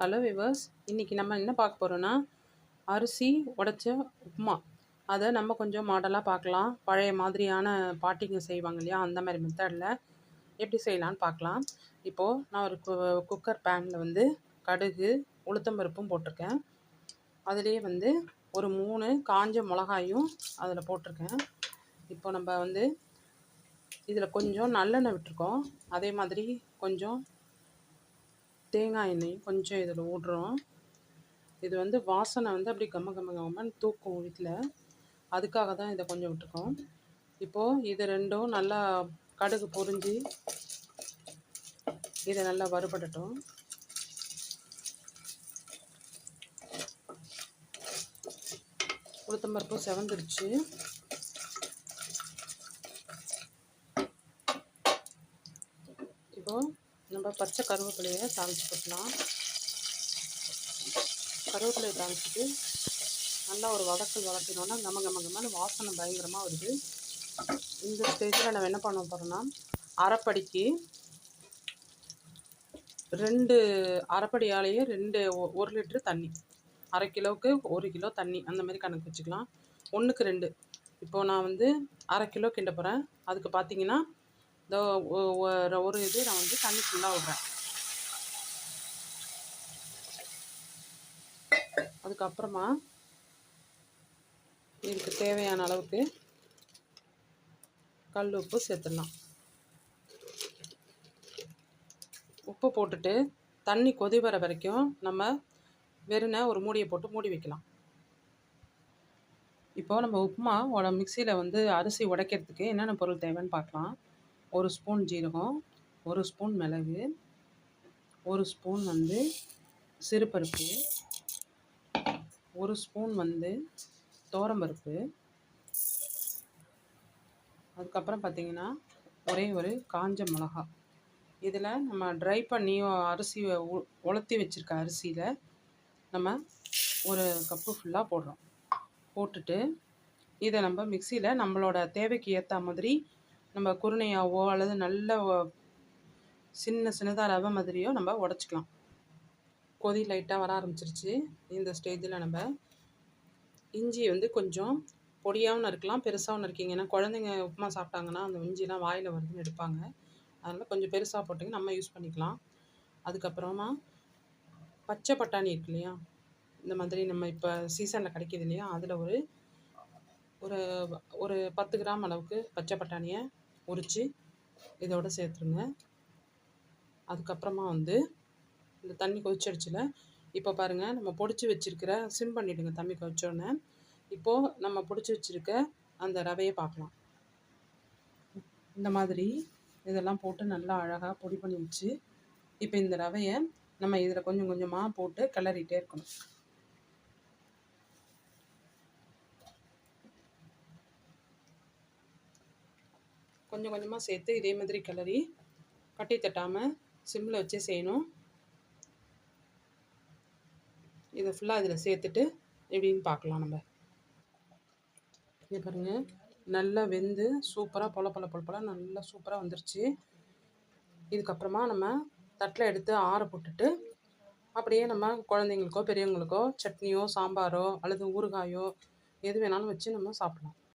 Hello viewers இன்றைக்கி நம்ம என்ன பார்க்க போகிறோன்னா அரிசி உடைச்ச உப்புமா. அதை நம்ம கொஞ்சம் மாடலாக பார்க்கலாம். பழைய மாதிரியான பாட்டிங்க செய்வாங்க இல்லையா? அந்த மாதிரி மெத்தடில் எப்படி செய்யலான்னு பார்க்கலாம். இப்போது நான் ஒரு கு குக்கர் பேனில் வந்து கடுகு உளுத்தம்பருப்பும் போட்டிருக்கேன். அதுலேயே வந்து ஒரு மூணு காஞ்ச மிளகாயும் அதில் போட்டிருக்கேன். இப்போ நம்ம வந்து இதில் கொஞ்சம் நல்லெண்ணெய் விட்டுருக்கோம். அதே மாதிரி கொஞ்சம் தேங்காய் எண்ணெய் கொஞ்சம் இதில் விட்றோம் இது வந்து வாசனை வந்து அப்படி கம்ம கம்ம கம்மன்னு தூக்கும் வீட்டில் அதுக்காக தான் இதை கொஞ்சம் விட்டுருக்கோம். இப்போது இது ரெண்டும் நல்லா கடுகு பொறிஞ்சி இதை நல்லா வறுபடட்டும். உளுத்தம்பருப்பு செவந்துருச்சு. இப்போது நம்ம பச்சை கருவேப்பிலையை தாளித்து போட்டலாம் கருவேப்பிலையை தாளிச்சிட்டு நல்லா ஒரு வதக்கல் வதக்கினோன்னா நம்ம நம்ம மேலே வாசனை பயங்கரமாக வருது. இந்த ஸ்டேஜில் நம்ம என்ன பண்ண போகிறோன்னா அரைப்படிக்கு ரெண்டு அரைப்படியாலேயே ரெண்டு ஒரு லிட்ரு தண்ணி அரை கிலோவுக்கு ஒரு கிலோ தண்ணி அந்த மாதிரி கணக்கு வச்சுக்கலாம். ஒன்றுக்கு ரெண்டு. இப்போது நான் வந்து அரை கிலோ கிண்ட போகிறேன் அதுக்கு பார்த்தீங்கன்னா இந்த ஒரு இது நான் வந்து தண்ணி ஃபுல்லாக விடுறேன். அதுக்கப்புறமா இதுக்கு தேவையான அளவுக்கு கல் உப்பு சேர்த்துடலாம். உப்பு போட்டுட்டு தண்ணி கொதி வர வரைக்கும் நம்ம வெறுனை ஒரு மூடியை போட்டு மூடி வைக்கலாம். இப்போது நம்ம உப்புமா உட மிக்சியில் வந்து அரிசி உடைக்கிறதுக்கு என்னென்ன பொருள் தேவைன்னு பார்க்கலாம். ஒரு ஸ்பூன் ஜீரகம் ஒரு ஸ்பூன் மிளகு ஒரு ஸ்பூன் வந்து சிறுபருப்பு ஒரு ஸ்பூன் வந்து தோரம்பருப்பு அதுக்கப்புறம் பார்த்திங்கன்னா ஒரே ஒரு காஞ்ச மிளகா. இதில் நம்ம ட்ரை பண்ணி அரிசி உலர்த்தி வச்சுருக்க அரிசியில் நம்ம ஒரு கப்பு ஃபுல்லாக போடுறோம். போட்டுட்டு இதை நம்ம மிக்சியில் நம்மளோட தேவைக்கு ஏற்ற மாதிரி நம்ம குருணையாவோ அல்லது நல்ல சின்ன சின்னதாக ரவை மாதிரியோ நம்ம உடச்சிக்கலாம். கொதி லைட்டாக வர ஆரம்பிச்சிருச்சு. இந்த ஸ்டேஜில் நம்ம இஞ்சி வந்து கொஞ்சம் பொடியாகவும் நறுக்கலாம் பெருசாகவும் நறுக்கிங்க. ஏன்னா குழந்தைங்க உப்புமா சாப்பிட்டாங்கன்னா அந்த இஞ்சிலாம் வாயில் வருதுன்னு எடுப்பாங்க. அதனால் கொஞ்சம் பெருசாக போட்டிங்க. நம்ம யூஸ் பண்ணிக்கலாம். அதுக்கப்புறமா பச்சை பட்டாணி இருக்கு இல்லையா? இந்த மாதிரி நம்ம இப்போ சீசனில் கிடைக்கிது இல்லையா? அதில் ஒரு ஒரு ஒரு பத்து கிராம் அளவுக்கு பச்சை பட்டாணியை உரித்து இதோடு சேர்த்துருங்க. அதுக்கப்புறமா வந்து இந்த தண்ணி கொதிச்சிடுச்சுல இப்போ பாருங்கள் நம்ம பொடிச்சு வச்சுருக்கிற சிம் பண்ணிவிடுங்க தண்ணி கொதிச்சோடனே இப்போது நம்ம பிடிச்சி வச்சுருக்க அந்த ரவையை பார்க்கலாம் இந்த மாதிரி இதெல்லாம் போட்டு நல்லா அழகாக பொடி பண்ணி வச்சு இப்போ இந்த ரவையை நம்ம இதில் கொஞ்சம் கொஞ்சமாக போட்டு கிளறிட்டே இருக்கணும். கொஞ்சம் கொஞ்சமாக சேர்த்து இதே மாதிரி கிளறி கட்டி தட்டாமல் சிம்மில் வச்சு செய்யணும். இதை ஃபுல்லாக இதில் சேர்த்துட்டு எப்படின்னு பார்க்கலாம் நம்ம. இது பாருங்கள் நல்லா வெந்து சூப்பராக பொல பொல பொல பொல நல்லா சூப்பராக வந்துருச்சு. இதுக்கப்புறமா நம்ம தட்டில் எடுத்து ஆற போட்டுட்டு அப்படியே நம்ம குழந்தைங்களுக்கோ பெரியவங்களுக்கோ சட்னியோ சாம்பாரோ அல்லது ஊறுகாயோ எது வேணாலும் வச்சு நம்ம சாப்பிட்லாம்.